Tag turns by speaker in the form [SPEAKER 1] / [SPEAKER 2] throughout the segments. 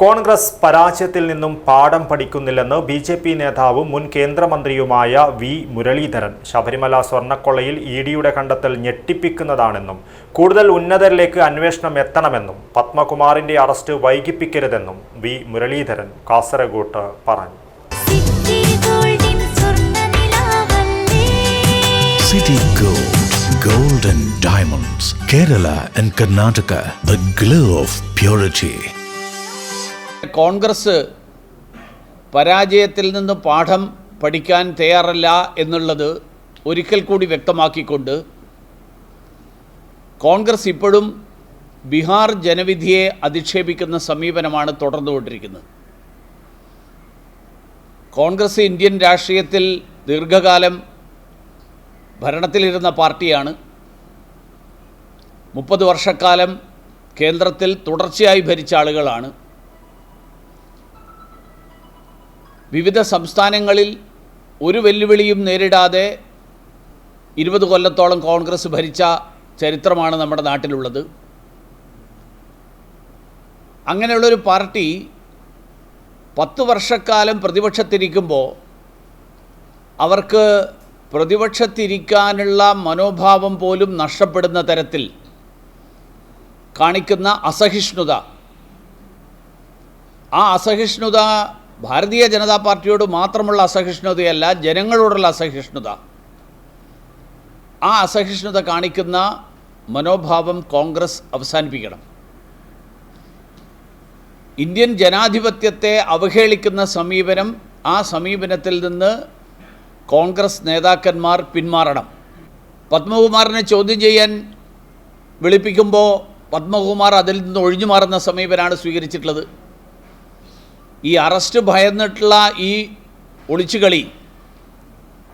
[SPEAKER 1] കോൺഗ്രസ് പരാജയത്തിൽ നിന്നും പാഠം പഠിക്കുന്നില്ലെന്ന് ബി ജെ പി നേതാവും മുൻ കേന്ദ്രമന്ത്രിയുമായ വി മുരളീധരൻ. ശബരിമല സ്വർണക്കൊള്ളയിൽ ഇ ഡിയുടെ കണ്ടെത്തൽ ഞെട്ടിപ്പിക്കുന്നതാണെന്നും കൂടുതൽ ഉന്നതരിലേക്ക് അന്വേഷണം എത്തണമെന്നും പത്മകുമാറിന്റെ അറസ്റ്റ് വൈകിപ്പിക്കരുതെന്നും വി മുരളീധരൻ കാസർഗോട്ട് പറഞ്ഞു.
[SPEAKER 2] City Gold, Gold and Diamonds, Kerala and Karnataka, the glow of purity.
[SPEAKER 3] Congress പരാജയത്തിൽ നിന്ന് പാഠം പഠിക്കാൻ തയ്യാറല്ല എന്നുള്ളത് ഒരിക്കൽ കൂടി വ്യക്തമാക്കിക്കൊണ്ട് കോൺഗ്രസ് ഇപ്പോഴും ബീഹാർ ജനവിധിയെ അധിക്ഷേപിക്കുന്ന സമീപനമാണ് തുടർന്നുകൊണ്ടിരിക്കുന്നത്. കോൺഗ്രസ് ഇന്ത്യൻ രാഷ്ട്രീയത്തിൽ ദീർഘകാലം ഭരണത്തിലിരുന്ന പാർട്ടിയാണ്. മുപ്പത് വർഷക്കാലം കേന്ദ്രത്തിൽ തുടർച്ചയായി ഭരിച്ച ആളുകളാണ്. വിവിധ സംസ്ഥാനങ്ങളിൽ ഒരു വെല്ലുവിളിയും നേരിടാതെ ഇരുപത് കൊല്ലത്തോളം കോൺഗ്രസ് ഭരിച്ച ചരിത്രമാണ് നമ്മുടെ നാട്ടിലുള്ളത്. അങ്ങനെയുള്ളൊരു പാർട്ടി പത്ത് വർഷക്കാലം പ്രതിപക്ഷത്തിരിക്കുമ്പോൾ അവർക്ക് പ്രതിപക്ഷത്തിരിക്കാനുള്ള മനോഭാവം പോലും നഷ്ടപ്പെടുന്ന തരത്തിൽ കാണിക്കുന്ന അസഹിഷ്ണുത. ആ അസഹിഷ്ണുത ഭാരതീയ ജനതാ പാർട്ടിയോട് മാത്രമുള്ള അസഹിഷ്ണുതയല്ല ജനങ്ങളോടുള്ള അസഹിഷ്ണുത. ആ അസഹിഷ്ണുത കാണിക്കുന്ന മനോഭാവം കോൺഗ്രസ് അവസാനിപ്പിക്കണം. ഇന്ത്യൻ ജനാധിപത്യത്തെ അവഹേളിക്കുന്ന സമീപനം ആ സമീപനത്തിൽ നിന്ന് കോൺഗ്രസ് നേതാക്കന്മാർ പിന്മാറണം. പത്മകുമാറിനെ ചോദ്യം ചെയ്യാൻ വിളിപ്പിക്കുമ്പോൾ പത്മകുമാർ അതിൽ നിന്ന് ഒഴിഞ്ഞു മാറുന്ന സമീപനമാണ് സ്വീകരിച്ചിട്ടുള്ളത്. ഈ അറസ്റ്റ് ഭയന്നിട്ടുള്ള ഈ ഒളിച്ചുകളി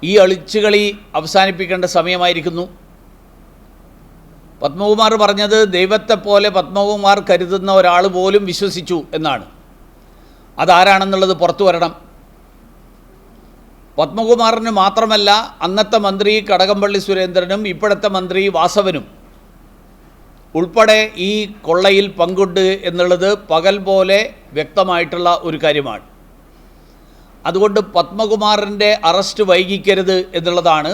[SPEAKER 3] ഈ ഒളിച്ചുകളി അവസാനിപ്പിക്കേണ്ട സമയമായിരിക്കുന്നു. പത്മകുമാർ പറഞ്ഞത് ദൈവത്തെ പോലെ പത്മകുമാർ കരുതുന്ന ഒരാൾ പോലും വിശ്വസിച്ചു എന്നാണ്. അതാരാണെന്നുള്ളത് പുറത്തു വരണം. പത്മകുമാറിന് മാത്രമല്ല അന്നത്തെ മന്ത്രി കടകംപള്ളി സുരേന്ദ്രനും ഇപ്പോഴത്തെ മന്ത്രി വാസവനും. ഉൾപ്പെടെ ഈ കൊള്ളയിൽ പങ്കുണ്ട് എന്നുള്ളത് പകൽ പോലെ വ്യക്തമായിട്ടുള്ള ഒരു കാര്യമാണ്. അതുകൊണ്ട് പത്മകുമാറിന്റെ അറസ്റ്റ് വൈകിക്കരുത് എന്നുള്ളതാണ്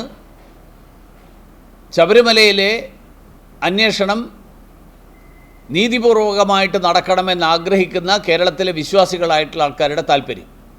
[SPEAKER 3] ശബരിമലയിലെ അന്വേഷണം നീതിപൂർവകമായിട്ട് നടക്കണമെന്ന് ആഗ്രഹിക്കുന്ന കേരളത്തിലെ വിശ്വാസികളായിട്ടുള്ള ആൾക്കാരുടെ താല്പര്യം.